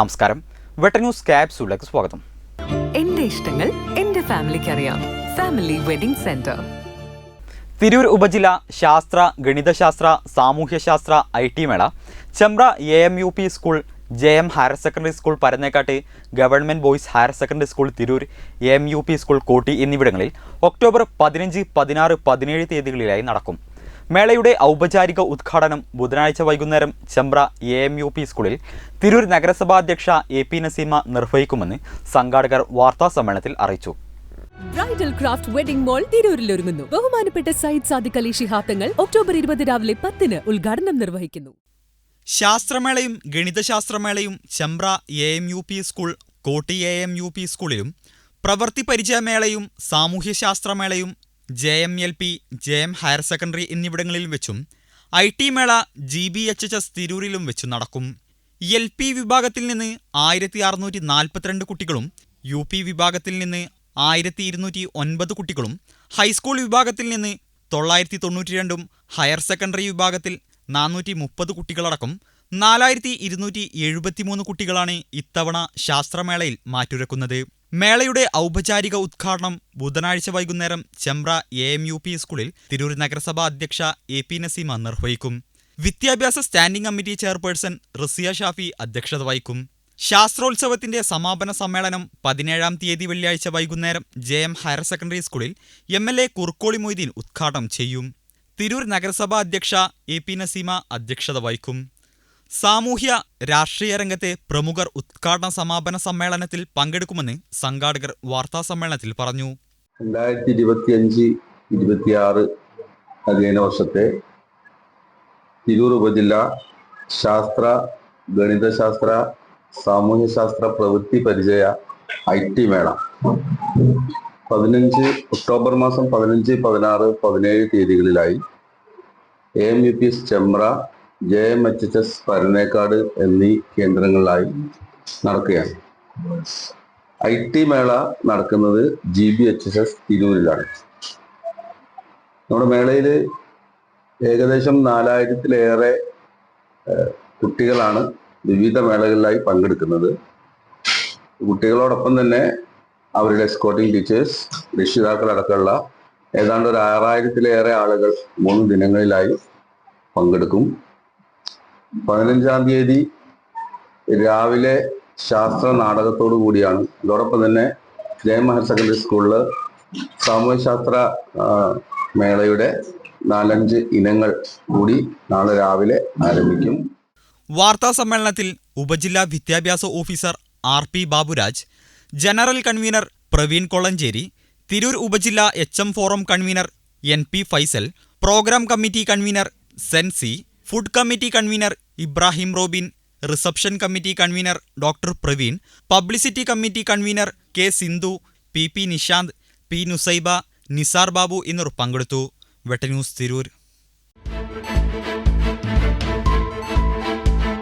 നമസ്കാരം. Butter news ക്യാപ്സൂളിലേക്ക് സ്വാഗതം. എന്റെ ഇഷ്ടങ്ങൾ എന്റെ ഫാമിലിക്ക് അറിയാം. Family wedding centre. തിരൂർ ഉപജില്ല ശാസ്ത്ര ഗണിതശാസ്ത്ര സാമൂഹ്യശാസ്ത്ര ഐ ടി മേള Chembra A M U P school J M higher secondary school Parannekkad government boys higher secondary school Tirur A M U P school Kotti എന്നിവിടങ്ങളിൽ ഒക്ടോബർ പതിനഞ്ച് പതിനാറ് പതിനേഴ് തീയതികളിലായി നടക്കും. മേളയുടെ ഔപചാരിക ഉദ്ഘാടനം ബുധനാഴ്ച വൈകുന്നേരം Chembra A M U P സ്കൂളിൽ തിരൂർ നഗരസഭാ അധ്യക്ഷ എ പി നസീമ നിർവഹിക്കുമെന്ന് സംഘാടകർ വാർത്താ സമ്മേളനത്തിൽ അറിയിച്ചു. ബ്രൈഡൽ ക്രാഫ്റ്റ് വെഡിംഗ് മോൾ തിരൂരിൽ ഒരുങ്ങുന്നു. ബഹുമാനപ്പെട്ട സയ്യിദ് സാദിഖ് അലി ഷിഹാത്തങ്ങൾ ഒക്ടോബർ ഇരുപത് രാവിലെ പത്തിന് ഉദ്ഘാടനം നിർവഹിക്കുന്നു. ശാസ്ത്രമേളയും ഗണിതശാസ്ത്രമേളയും Chembra A M U P school Kotti A M U P സ്കൂളിലും പ്രവൃത്തി പരിചയമേളയും സാമൂഹ്യശാസ്ത്രമേളയും J M L P J M higher secondary എന്നിവിടങ്ങളിൽ വെച്ചും ഐ ടി മേള G B H H S തിരൂരിലും വെച്ചും നടക്കും. എൽ പി വിഭാഗത്തിൽ നിന്ന് ആയിരത്തി അറുന്നൂറ്റി നാൽപ്പത്തിരണ്ട് കുട്ടികളും യു പി വിഭാഗത്തിൽ നിന്ന് ആയിരത്തി ഇരുന്നൂറ്റി ഒൻപത് കുട്ടികളും ഹൈസ്കൂൾ വിഭാഗത്തിൽ നിന്ന് തൊള്ളായിരത്തി തൊണ്ണൂറ്റി രണ്ടും ഹയർ സെക്കൻഡറി വിഭാഗത്തിൽ നാനൂറ്റി മുപ്പത് കുട്ടികളടക്കം നാലായിരത്തി ഇരുന്നൂറ്റി എഴുപത്തിമൂന്ന് കുട്ടികളാണ് ഇത്തവണ ശാസ്ത്രമേളയിൽ മാറ്റുരക്കുന്നത്. മേളയുടെ ഔപചാരിക ഉദ്ഘാടനം ബുധനാഴ്ച വൈകുന്നേരം Chembra A M U P സ്കൂളിൽ തിരൂർ നഗരസഭാ അധ്യക്ഷ എ പി നസീമ നിർവഹിക്കും. വിദ്യാഭ്യാസ standing committee chairperson Raziya Shafi അധ്യക്ഷത വഹിക്കും. ശാസ്ത്രോത്സവത്തിന്റെ സമാപന സമ്മേളനം പതിനേഴാം തീയതി വെള്ളിയാഴ്ച വൈകുന്നേരം ജെ എം ഹയർ സെക്കൻഡറി സ്കൂളിൽ M L A Kurkkoli Moideen ഉദ്ഘാടനം ചെയ്യും. തിരൂർ നഗരസഭാ അധ്യക്ഷ എ പി നസീമ അധ്യക്ഷത വഹിക്കും. സാമൂഹ്യ രാഷ്ട്രീയ രംഗത്തെ പ്രമുഖർ ഉദ്ഘാടന സമാപന സമ്മേളനത്തിൽ പങ്കെടുക്കുമെന്ന് സംഘാടകർ വാർത്താ സമ്മേളനത്തിൽ പറഞ്ഞു. രണ്ടായിരത്തി ഇരുപത്തി അഞ്ച് ഇരുപത്തിയാറ് അധ്യയന വർഷത്തെ തിരൂർ ഉപജില്ല ശാസ്ത്ര ഗണിതശാസ്ത്ര സാമൂഹ്യശാസ്ത്ര പ്രവൃത്തി പരിചയ ഐ ടി മേള. പതിനഞ്ച് ഒക്ടോബർ മാസം പതിനഞ്ച് പതിനാറ് പതിനേഴ് തീയതികളിലായി A U P S Chembra J M H H S Paranekkad എന്നീ കേന്ദ്രങ്ങളിലായി നടക്കുകയാണ്. ഐ ടി മേള നടക്കുന്നത് G B H S S തിരൂരിലാണ്. നമ്മുടെ മേളയിൽ ഏകദേശം നാലായിരത്തിലേറെ കുട്ടികളാണ് വിവിധ മേളകളിലായി പങ്കെടുക്കുന്നത്. കുട്ടികളോടൊപ്പം തന്നെ അവരുടെ സ്കോട്ടിംഗ് ടീച്ചേഴ്സ് രക്ഷിതാക്കളടക്കമുള്ള ഏതാണ്ട് ഒരു ആറായിരത്തിലേറെ ആളുകൾ മൂന്ന് ദിനങ്ങളിലായി പങ്കെടുക്കും. പതിനഞ്ചാം തീയതി രാവിലെ ശാസ്ത്ര നാടകത്തോടു കൂടിയാണ്. അതോടൊപ്പം തന്നെ ജയം ഹയർ സെക്കൻഡറി സ്കൂളിൽ സാമൂഹ്യശാസ്ത്ര മേളയുടെ നാലഞ്ച് ഇനങ്ങൾ കൂടി നാളെ രാവിലെ ആരംഭിക്കും. വാർത്താ സമ്മേളനത്തിൽ ഉപജില്ലാ വിദ്യാഭ്യാസ officer R P Baburaj general convener Praveen Kolancheri Tirur ഉപജില്ലാ H M forum convener N P Faisal program committee convener Sensi food committee convener Ibrahim Robin reception committee convener doctor Praveen publicity committee convener K Sindhu P P Nishanth P Nusaiba Nisar Babu എന്നിവർ പങ്കെടുത്തു. വെട്ടന്യൂസ് തിരൂർ.